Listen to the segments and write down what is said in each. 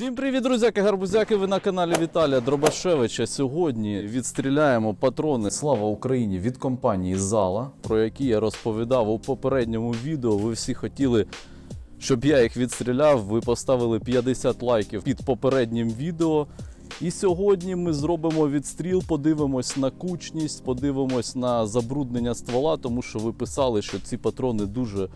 Всім привіт, друзяки, гарбузяки. Ви на каналі Віталія Дробашевича. Сьогодні відстріляємо патрони Слава Україні від компанії Зала, про які я розповідав у попередньому відео. Ви всі хотіли, щоб я їх відстріляв. Ви поставили 50 лайків під попереднім відео. І сьогодні ми зробимо відстріл, подивимось на кучність, подивимось на забруднення ствола, тому що ви писали, що ці патрони дуже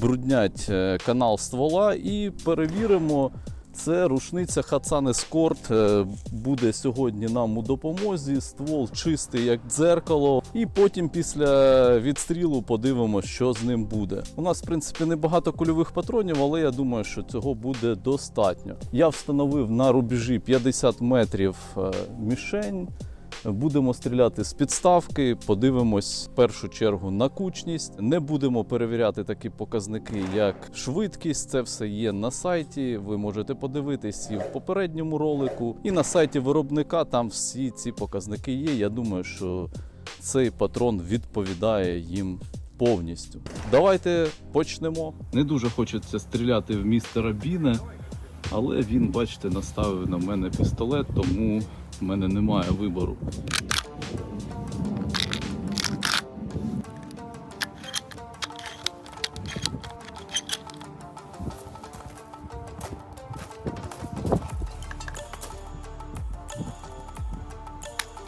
бруднять е, канал ствола, і перевіримо. Це рушниця Хацан Ескорт е, буде сьогодні нам у допомозі. Ствол чистий, як дзеркало. І потім після відстрілу подивимося, що з ним буде. У нас, в принципі, небагато кульових патронів, але я думаю, що цього буде достатньо. Я встановив на рубежі 50 метрів е, мішень. Будемо стріляти з підставки, подивимось в першу чергу на кучність. Не будемо перевіряти такі показники, як швидкість. Це все є на сайті. Ви можете подивитись і в попередньому ролику, і на сайті виробника. Там всі ці показники є. Я думаю, що цей патрон відповідає їм. Повністю. Давайте почнемо. Не дуже хочеться стріляти в містера Біне, але він, бачите, наставив на мене пістолет, тому в мене немає вибору.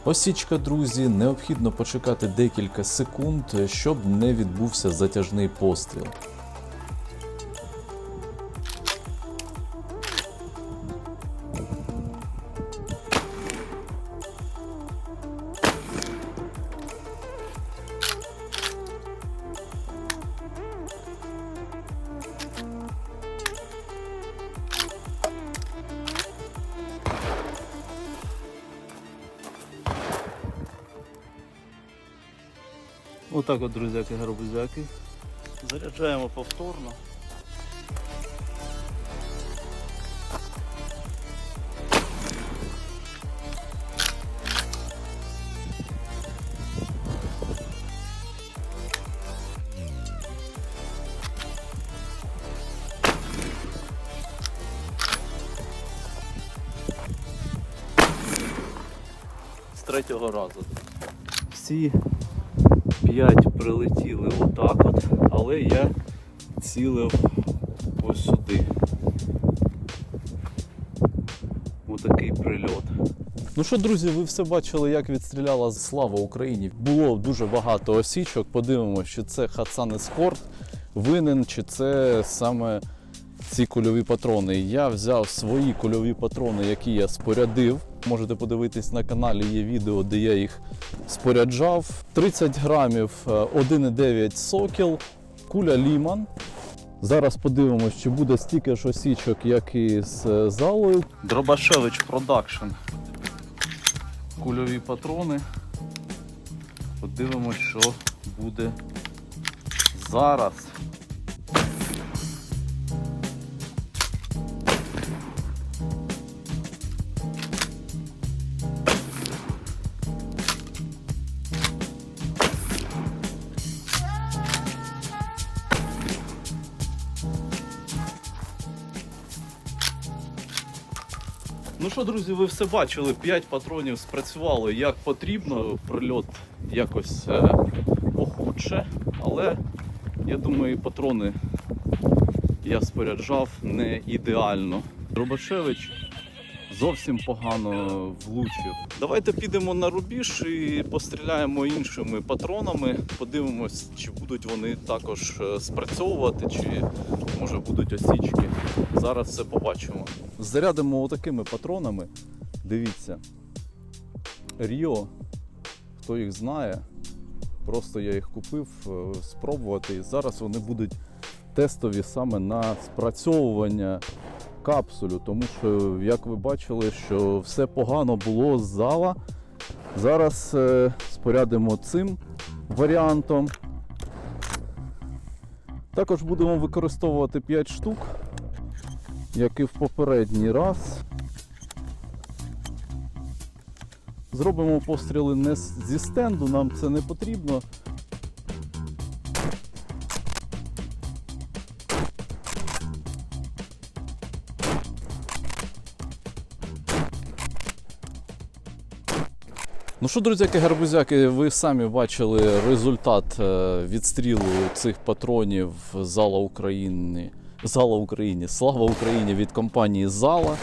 Осічка, друзі, необхідно почекати декілька секунд, щоб не відбувся затяжний постріл. Отак от, друзяки, гарбузяки. Заряджаємо повторно. З третього разу. Всі П'ять прилетіли отак от, але я цілив ось сюди. Отакий прильот. Ну що, друзі, ви все бачили, як відстріляла слава Україні. Було дуже багато осічок. Подивимося, чи це Хасан Ескорт винен, чи це саме ці кульові патрони. Я взяв свої кульові патрони, які я спорядив. Можете подивитись на каналі, є відео, де я їх споряджав. 30 грамів е, 1,9 сокіл, куля Ліман. Зараз подивимось, чи буде стільки ж осічок, як і з е, залою. Дробашевич Продакшн. Кульові патрони. Подивимось, що буде зараз. Ну що, друзі, ви все бачили, 5 патронів спрацювало як потрібно. Прильот якось е, похудше, але я думаю, патрони я споряджав не ідеально. Дробашевич зовсім погано влучив. Давайте підемо на рубіж і постріляємо іншими патронами. Подивимось, чи будуть вони також е, спрацьовувати, чи може будуть осічки. Зараз все побачимо. Зарядимо отакими патронами. Дивіться. Ріо, хто їх знає, просто я їх купив е, спробувати. І зараз вони будуть тестові саме на спрацьовування капсулю, тому що, як ви бачили, що все погано було з зала. Зараз е, спорядимо цим варіантом. Також будемо використовувати 5 штук, як і в попередній раз. Зробимо постріли не зі стенду, нам це не потрібно. Ну що, друзяки, гарбузяки, ви самі бачили результат е, відстрілу цих патронів зала України. Зала України, слава Україні від компанії Зала.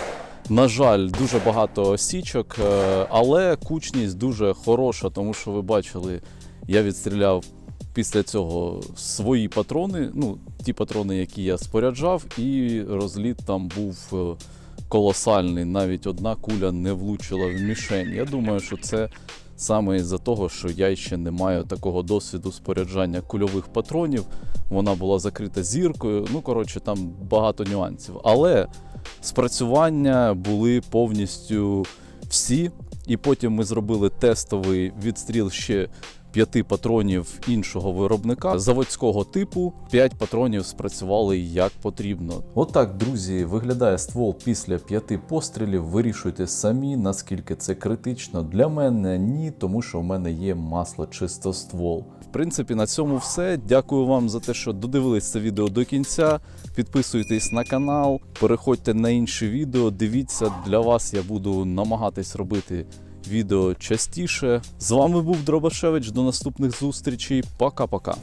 На жаль, дуже багато осічок, е, але кучність дуже хороша, тому що ви бачили, я відстріляв після цього свої патрони, ну, ті патрони, які я споряджав, і розліт там був е, колосальний. Навіть одна куля не влучила в мішень. Я думаю, що це саме із-за того, що я ще не маю такого досвіду споряджання кульових патронів. Вона була закрита зіркою. Ну, коротше, там багато нюансів. Але спрацювання були повністю всі. І потім ми зробили тестовий відстріл ще п'яти патронів іншого виробника заводського типу. П'ять патронів спрацювали як потрібно. Отак, друзі, виглядає ствол після п'яти пострілів. Вирішуйте самі, наскільки це критично. Для мене ні, тому що в мене є масло чистоствол. В принципі, на цьому все. Дякую вам за те, що додивились це відео до кінця. Підписуйтесь на канал, переходьте на інші відео. Дивіться, для вас я буду намагатись робити відео частіше. З вами був Дробашевич. До наступних зустрічей. Пока-пока.